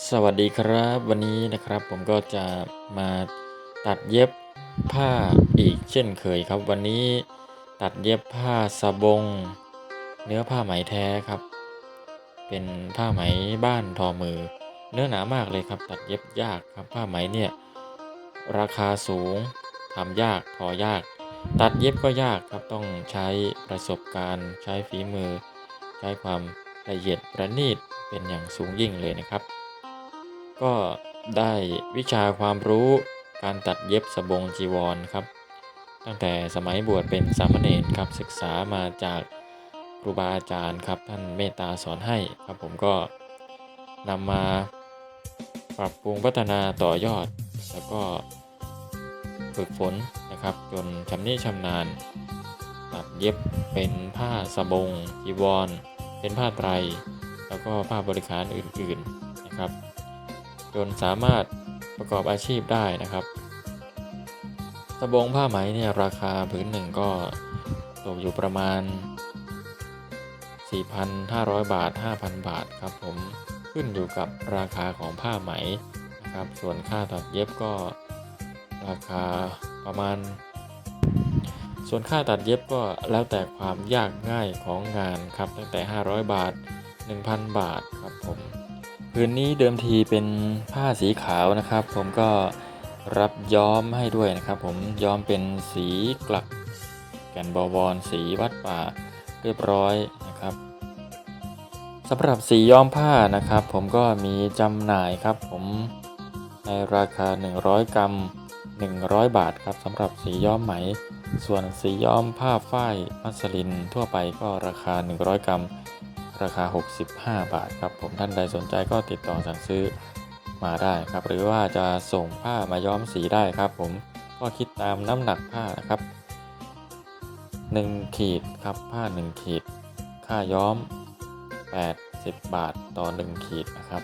สวัสดีครับวันนี้นะครับผมก็จะมาตัดเย็บผ้าอีกเช่นเคยครับ วันนี้ตัดเย็บผ้าสบง เนื้อผ้าไหมแท้ครับ เป็นผ้าไหมบ้านทอมือ เนื้อหนามากเลยครับ ตัดเย็บยากครับผ้าไหมเนี่ยราคาสูงทำยากทอยาก ตัดเย็บก็ยากครับต้องใช้ประสบการณ์ใช้ฝีมือ ใช้ความละเอียดประณีตเป็นอย่างสูงยิ่งเลยนะครับ ก็ได้วิชาความรู้การตัดเย็บสบงจีวรครับ ตั้งแต่สมัยบวชเป็นสามเณรครับศึกษามาจากครูบาอาจารย์ครับท่านเมตตาสอนให้ครับผมก็นำมาปรับปรุงพัฒนาต่อยอด แล้วก็ฝึกฝนนะครับจนชำนิชำนาญ ตัดเย็บเป็นผ้าสบงจีวร เป็นผ้าไตร แล้วก็ผ้าบริการอื่นๆนะครับ จนสามารถประกอบอาชีพได้นะครับสบงผ้าไหมเนี่ยราคาผืนหนึ่งก็ตกอยู่ประมาณ 4,500 บาท 5,000 บาทครับผมขึ้นอยู่กับราคาของผ้าไหมนะครับ ส่วนค่าตัดเย็บก็ราคาประมาณ ส่วนค่าตัดเย็บก็แล้วแต่ความยากง่ายของงานครับตั้งแต่ 500 บาท 1,000 บาทครับผม พื้นนี้เดิมทีเป็นผ้าสีขาวนะครับ ผมก็รับย้อมให้ด้วยนะครับ ผมย้อมเป็นสีกลัก แก่นบวรสีวัดป่าเรียบร้อยนะครับสำหรับสีย้อมผ้านะครับ ผมก็มีจำหน่ายครับ ผมในราคา 100 กรัม 100 บาทครับสำหรับสีย้อมไหม ส่วนสีย้อมผ้าฝ้ายมัสลินทั่วไปก็ราคา 100 กรัม ราคา 65 บาทครับ ผมท่านใดสนใจก็ติดต่อสั่งซื้อมาได้ครับ หรือว่าจะส่งผ้ามาย้อมสีได้ครับ ผมก็คิดตามน้ำหนักผ้านะครับ 1 ขีดครับผ้า 1 ขีด ค่าย้อม 80 บาทต่อ 1 ขีดนะครับ